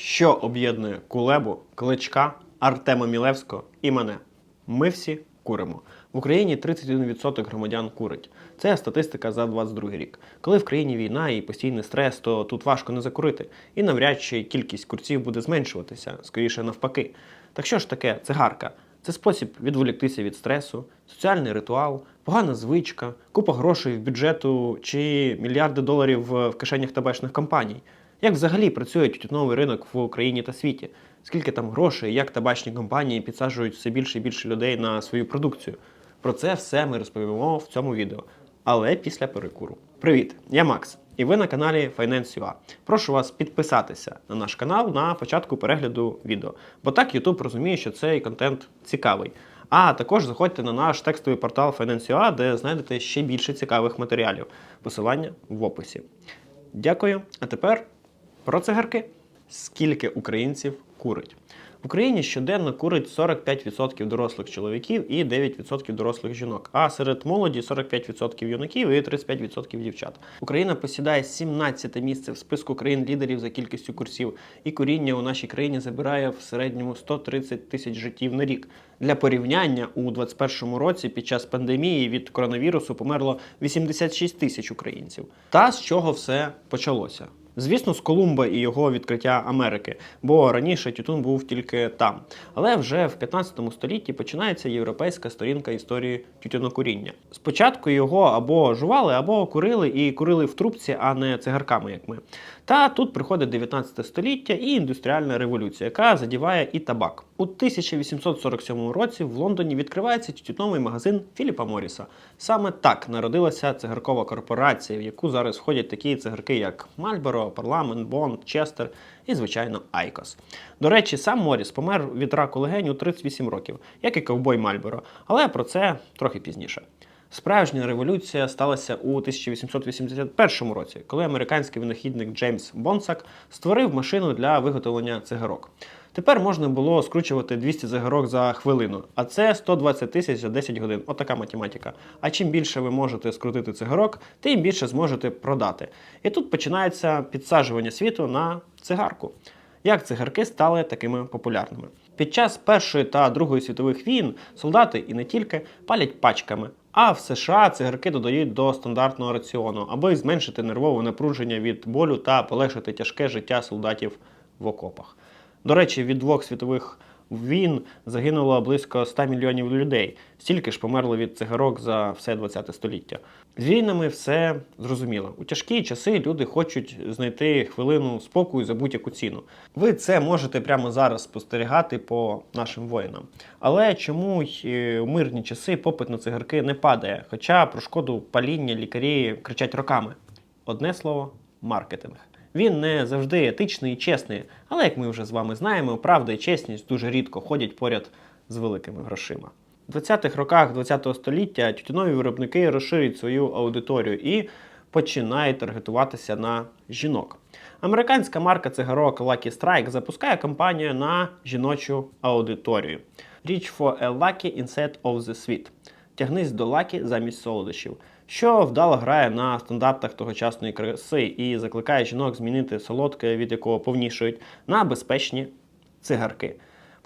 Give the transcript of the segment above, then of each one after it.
Що об'єднує Кулебу, Кличка, Артема Мілевського і мене? Ми всі куримо. В Україні 31% громадян курить. Це статистика за 22 рік. Коли в країні війна і постійний стрес, то тут важко не закурити. І навряд чи кількість курців буде зменшуватися, скоріше навпаки. Так що ж таке цигарка? Це спосіб відволіктися від стресу, соціальний ритуал, погана звичка, купа грошей в бюджету чи мільярди доларів в кишенях табачних компаній. Як взагалі працює тютюновий ринок в Україні та світі? Скільки там грошей, як табачні компанії підсаджують все більше і більше людей на свою продукцію? Про це все ми розповімо в цьому відео, але після перекуру. Привіт, я Макс, і ви на каналі Finance.ua. Прошу вас підписатися на наш канал на початку перегляду відео, бо так YouTube розуміє, що цей контент цікавий. А також заходьте на наш текстовий портал Finance.ua, де знайдете ще більше цікавих матеріалів. Посилання в описі. Дякую. А тепер про цигарки. Скільки українців курить? В Україні щоденно курить 45% дорослих чоловіків і 9% дорослих жінок, а серед молоді 45% юнаків і 35% дівчат. Україна посідає 17 місце в списку країн-лідерів за кількістю курсів, і куріння у нашій країні забирає в середньому 130 тисяч життів на рік. Для порівняння у 2021 році під час пандемії від коронавірусу померло 86 тисяч українців. Та з чого все почалося? Звісно, з Колумба і його відкриття Америки, бо раніше тютюн був тільки там. Але вже в 15 столітті починається європейська сторінка історії тютюнокуріння. Спочатку його або жували, або курили і курили в трубці, а не цигарками, як ми. Та тут приходить 19 століття і індустріальна революція, яка задіває і табак. У 1847 році в Лондоні відкривається тютюновий магазин Філіпа Моріса. Саме так народилася цигаркова корпорація, в яку зараз входять такі цигарки, як Мальборо, Парламент, Бонд, Честер і, звичайно, Айкос. До речі, сам Моріс помер від раку легень у 38 років, як і ковбой Мальборо, але про це трохи пізніше. Справжня революція сталася у 1881 році, коли американський винахідник Джеймс Бонсак створив машину для виготовлення цигарок. Тепер можна було скручувати 200 цигарок за хвилину, а це 120 тисяч за 10 годин. Отака математика. А чим більше ви можете скрутити цигарок, тим більше зможете продати. І тут починається підсаджування світу на цигарку. Як цигарки стали такими популярними? Під час Першої та Другої світових війн солдати і не тільки палять пачками. А в США цигарки додають до стандартного раціону, аби зменшити нервове напруження від болю та полегшити тяжке життя солдатів в окопах. До речі, від двох світових війн загинуло близько 100 мільйонів людей. Стільки ж померло від цигарок за все 20 століття. З війнами все зрозуміло. У тяжкі часи люди хочуть знайти хвилину спокою за будь-яку ціну. Ви це можете прямо зараз спостерігати по нашим воїнам. Але чому й е, у мирні часи попит на цигарки не падає? Хоча про шкоду паління лікарі кричать роками. Одне слово маркетинг. Він не завжди етичний і чесний, але як ми вже з вами знаємо, правда і чесність дуже рідко ходять поряд з великими грошима. У 20-х роках ХХ століття тютюнові виробники розширюють свою аудиторію і починають таргетуватися на жінок. Американська марка цигарок Lucky Strike запускає кампанію на жіночу аудиторію. Reach for a lucky instead of the sweet. Тягнись до лакі замість солодощів, що вдало грає на стандартах тогочасної краси і закликає жінок змінити солодке, від якого повнішують, на безпечні цигарки.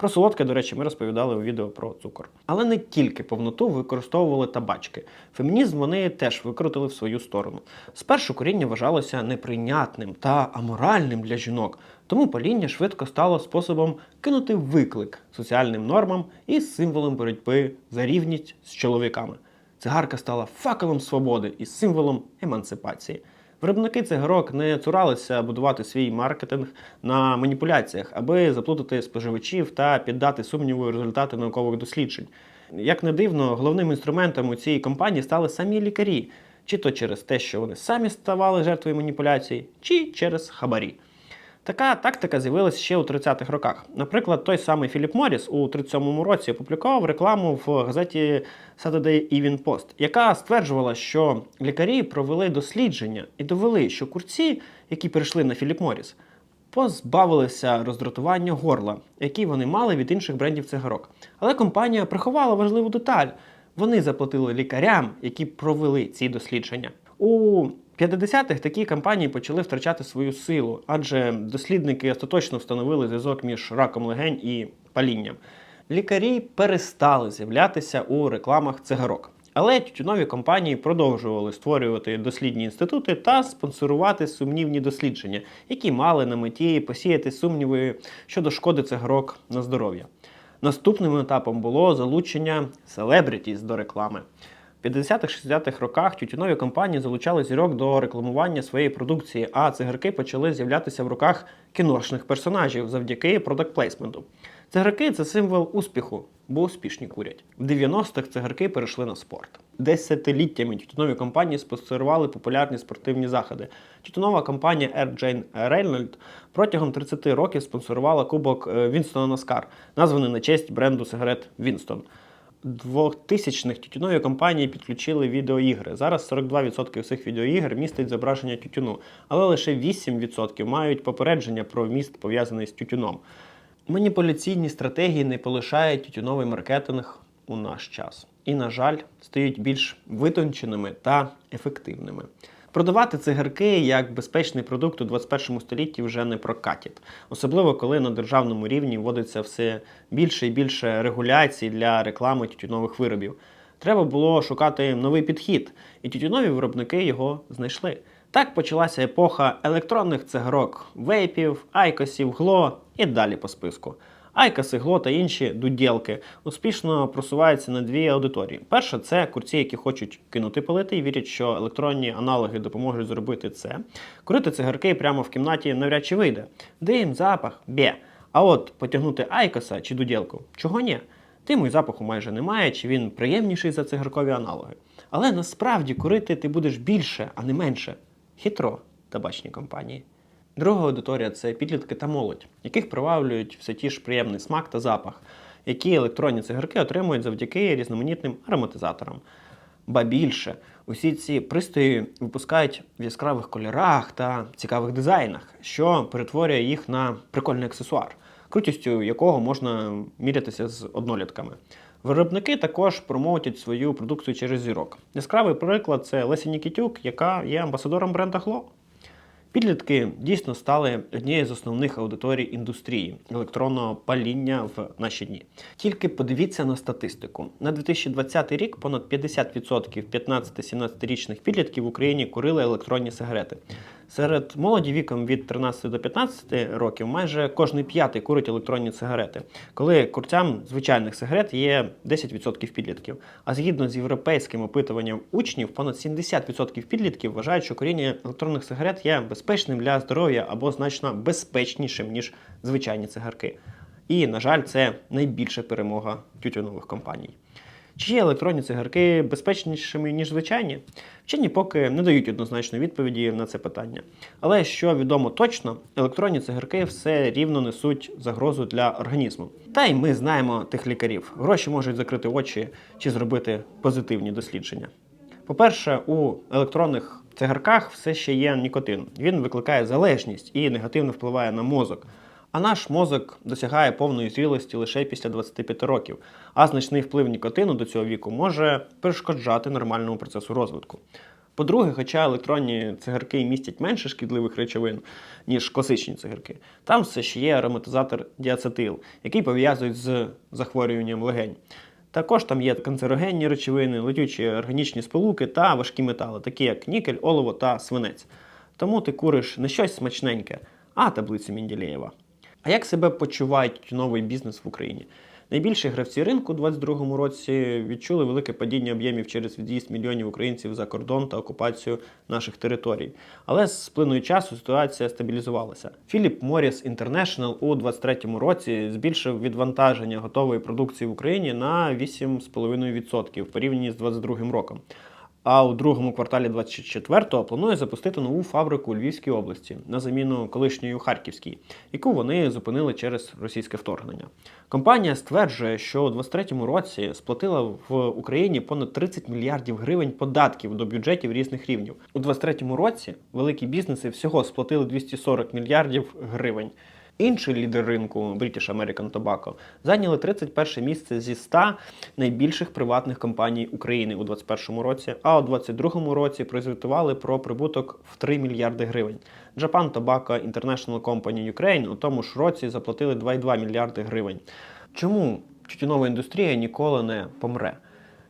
Про солодке, до речі, ми розповідали у відео про цукор. Але не тільки повноту використовували табачки. Фемінізм вони теж викрутили в свою сторону. Спершу коріння вважалося неприйнятним та аморальним для жінок, тому паління швидко стало способом кинути виклик соціальним нормам і символом боротьби за рівність з чоловіками. Цигарка стала факелом свободи і символом емансипації. Виробники цих грок не цуралися будувати свій маркетинг на маніпуляціях, аби заплутати споживачів та піддати сумніву результати наукових досліджень. Як не дивно, головним інструментом у цій компанії стали самі лікарі, чи то через те, що вони самі ставали жертвою маніпуляцій, чи через хабарі. Така тактика з'явилася ще у 30-х роках. Наприклад, той самий Філіп Моріс у 37-му році опублікував рекламу в газеті Saturday Evening Post, яка стверджувала, що лікарі провели дослідження і довели, що курці, які перейшли на Філіп Моріс, позбавилися роздратування горла, які вони мали від інших брендів цигарок. Але компанія приховала важливу деталь. Вони заплатили лікарям, які провели ці дослідження. У 50-х такі кампанії почали втрачати свою силу, адже дослідники остаточно встановили зв'язок між раком легень і палінням. Лікарі перестали з'являтися у рекламах цигарок. Але тютюнові компанії продовжували створювати дослідні інститути та спонсорувати сумнівні дослідження, які мали на меті посіяти сумніви щодо шкоди цигарок на здоров'я. Наступним етапом було залучення селебритіс до реклами. В 50-60-х роках тютюнові компанії залучали зірок до рекламування своєї продукції, а цигарки почали з'являтися в руках кіношних персонажів завдяки продакт-плейсменту. Цигарки це символ успіху, бо успішні курять. В 90-х цигарки перейшли на спорт. Десятиліттями тютюнові компанії спонсорували популярні спортивні заходи. Тютюнова компанія Air Jane Reynolds протягом 30 років спонсорувала кубок е, Вінстона Наскар, названий на честь бренду сигарет Вінстон. 2000-х тютюнові компанії підключили відеоігри. Зараз 42% всіх відеоігр містить зображення тютюну, але лише 8% мають попередження про вміст пов'язаний з тютюном. Маніпуляційні стратегії не полишають тютюновий маркетинг у наш час і, на жаль, стають більш витонченими та ефективними. Продавати цигарки як безпечний продукт у 21 столітті вже не прокатить, особливо коли на державному рівні вводиться все більше і більше регуляцій для реклами тютюнових виробів. Треба було шукати новий підхід, і тютюнові виробники його знайшли. Так почалася епоха електронних цигарок, вейпів, айкосів, гло і далі по списку. Айкоси, гло та інші дудєлки успішно просуваються на дві аудиторії. Перша це курці, які хочуть кинути палити і вірять, що електронні аналоги допоможуть зробити це. Курити цигарки прямо в кімнаті навряд чи вийде. Дим, запах, бє. А от потягнути айкоса чи дудєлку, чого ні? Диму і запаху майже немає, чи він приємніший за цигаркові аналоги. Але насправді курити ти будеш більше, а не менше. Хитро табачні компанії. Друга аудиторія це підлітки та молодь, яких приваблюють все ті ж приємний смак та запах, які електронні цигарки отримують завдяки різноманітним ароматизаторам. Ба більше, усі ці пристрої випускають в яскравих кольорах та цікавих дизайнах, що перетворює їх на прикольний аксесуар, крутістю якого можна мірятися з однолітками. Виробники також промоутять свою продукцію через зірок. Яскравий приклад це Леся Нікітюк, яка є амбасадором бренда Гло. Підлітки дійсно стали однією з основних аудиторій індустрії електронного паління в наші дні. Тільки подивіться на статистику. На 2020 рік понад 50% 15-17-річних підлітків в Україні курили електронні сигарети. Серед молоді віком від 13 до 15 років майже кожний п'ятий курить електронні сигарети, коли курцям звичайних сигарет є 10% підлітків. А згідно з європейським опитуванням учнів, понад 70% підлітків вважають, що куріння електронних сигарет є безпечним для здоров'я або значно безпечнішим ніж звичайні цигарки. І, на жаль, це найбільша перемога тютюнових компаній. Чи є електронні цигарки безпечнішими, ніж звичайні? Вчені поки не дають однозначної відповіді на це питання. Але що відомо точно, електронні цигарки все рівно несуть загрозу для організму. Та й ми знаємо тих лікарів. Гроші можуть закрити очі чи зробити позитивні дослідження. По-перше, у електронних цигарках все ще є нікотин. Він викликає залежність і негативно впливає на мозок. А наш мозок досягає повної зрілості лише після 25 років, а значний вплив нікотину до цього віку може перешкоджати нормальному процесу розвитку. По-друге, хоча електронні цигарки містять менше шкідливих речовин, ніж класичні цигарки, там все ще є ароматизатор діацетил, який пов'язують з захворюванням легень. Також там є канцерогенні речовини, летючі органічні сполуки та важкі метали, такі як нікель, олово та свинець. Тому ти куриш не щось смачненьке, а таблицю Мінділеєва. А як себе почуває новий бізнес в Україні? Найбільші гравці ринку у 2022 році відчули велике падіння об'ємів через від'їзд мільйонів українців за кордон та окупацію наших територій. Але з плиною часу ситуація стабілізувалася. Philip Morris International у 2023 році збільшив відвантаження готової продукції в Україні на 8,5% в порівнянні з 2022 роком. А у другому кварталі 24-го планує запустити нову фабрику у Львівській області на заміну колишньої у Харківській, яку вони зупинили через російське вторгнення. Компанія стверджує, що у 23-му році сплатила в Україні понад 30 мільярдів гривень податків до бюджетів різних рівнів. У 23-му році великі бізнеси всього сплатили 240 мільярдів гривень. Інший лідер ринку British American Tobacco зайняли 31 місце зі 100 найбільших приватних компаній України у 2021 році, а у 2022 році прозвітували про прибуток в 3 мільярди гривень. Japan Tobacco International Company Ukraine у тому ж році заплатили 2,2 мільярди гривень. Чому тютюнова індустрія ніколи не помре?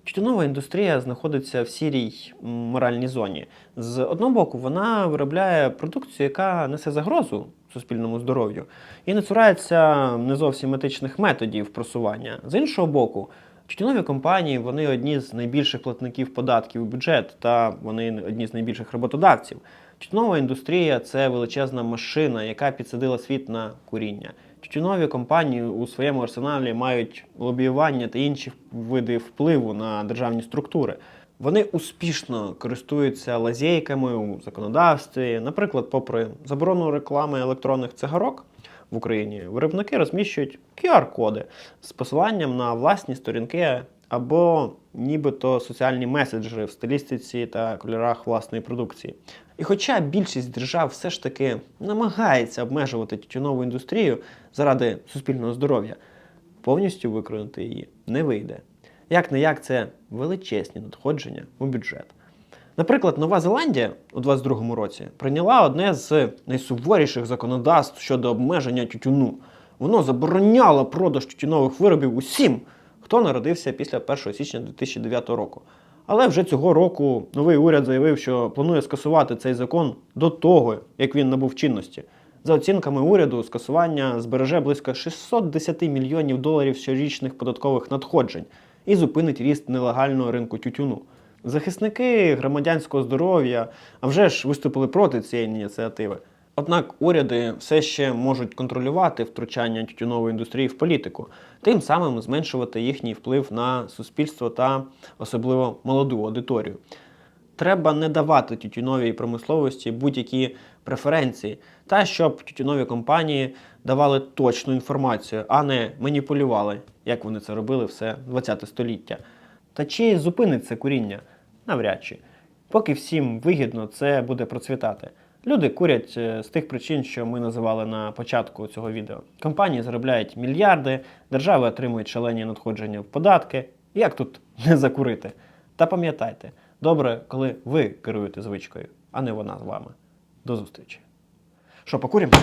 Тютюнова індустрія знаходиться в сірій моральній зоні. З одного боку, вона виробляє продукцію, яка несе загрозу суспільному здоров'ю, і не цурається не зовсім етичних методів просування. З іншого боку, тютюнові компанії вони одні з найбільших платників податків у бюджет, та вони одні з найбільших роботодавців. Тютюнова індустрія це величезна машина, яка підсадила світ на куріння. Тютюнові компанії у своєму арсеналі мають лобіювання та інші види впливу на державні структури. Вони успішно користуються лазейками у законодавстві. Наприклад, попри заборону реклами електронних цигарок в Україні, виробники розміщують QR-коди з посиланням на власні сторінки або нібито соціальні меседжери в стилістиці та кольорах власної продукції. І хоча більшість держав все ж таки намагається обмежувати тютюнову індустрію заради суспільного здоров'я, повністю виконати її не вийде. Як не як це величезні надходження у бюджет. Наприклад, Нова Зеландія у 2022 році прийняла одне з найсуворіших законодавств щодо обмеження тютюну. Воно забороняло продаж тютюнових виробів усім, хто народився після 1 січня 2009 року. Але вже цього року новий уряд заявив, що планує скасувати цей закон до того, як він набув чинності. За оцінками уряду, скасування збереже близько 610 мільйонів доларів щорічних податкових надходжень і зупинить ріст нелегального ринку тютюну. Захисники громадянського здоров'я а вже ж виступили проти цієї ініціативи. Однак уряди все ще можуть контролювати втручання тютюнової індустрії в політику, тим самим зменшувати їхній вплив на суспільство та особливо молоду аудиторію. Треба не давати тютюновій промисловості будь-які преференції, та щоб тютюнові компанії давали точну інформацію, а не маніпулювали, як вони це робили все 20 століття. Та чи зупиниться куріння? Навряд чи. Поки всім вигідно, це буде процвітати. Люди курять е, з тих причин, що ми називали на початку цього відео. Компанії заробляють мільярди, держави отримують шалені надходження в податки. Як тут не закурити? Та пам'ятайте, добре, коли ви керуєте звичкою, а не вона з вами. До зустрічі. Що, покуримо?